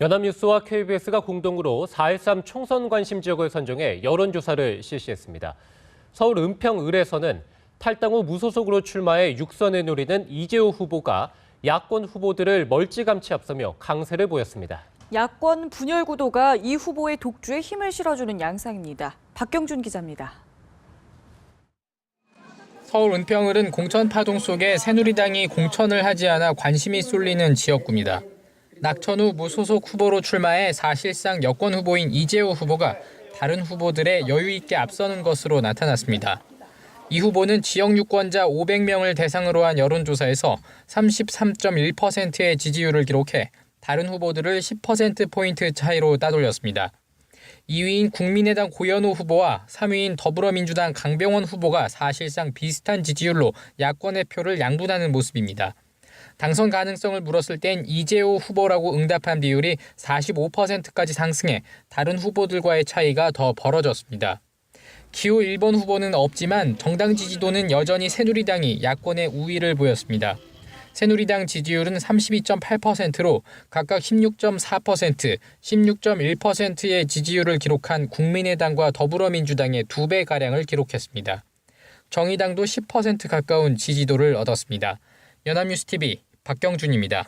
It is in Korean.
연합뉴스와 KBS가 공동으로 4.13 총선 관심 지역을 선정해 여론조사를 실시했습니다. 서울 은평 을에서는 탈당 후 무소속으로 출마해 육선에 노리는 이재호 후보가 야권 후보들을 멀찌감치 앞서며 강세를 보였습니다. 야권 분열 구도가 이 후보의 독주에 힘을 실어주는 양상입니다. 박경준 기자입니다. 서울 은평을은 공천 파동 속에 새누리당이 공천을 하지 않아 관심이 쏠리는 지역구입니다. 낙천 후 무소속 후보로 출마해 사실상 여권 후보인 이재호 후보가 다른 후보들의 여유 있게 앞서는 것으로 나타났습니다. 이 후보는 지역 유권자 500명을 대상으로 한 여론조사에서 33.1%의 지지율을 기록해 다른 후보들을 10%포인트 차이로 따돌렸습니다. 2위인 국민의당 고현우 후보와 3위인 더불어민주당 강병원 후보가 사실상 비슷한 지지율로 야권의 표를 양분하는 모습입니다. 당선 가능성을 물었을 땐 이재호 후보라고 응답한 비율이 45%까지 상승해 다른 후보들과의 차이가 더 벌어졌습니다. 기호 1번 후보는 없지만 정당 지지도는 여전히 새누리당이 야권의 우위를 보였습니다. 새누리당 지지율은 32.8%로 각각 16.4%, 16.1%의 지지율을 기록한 국민의당과 더불어민주당의 두 배 가량을 기록했습니다. 정의당도 10% 가까운 지지도를 얻었습니다. 연합뉴스 TV 박경준입니다.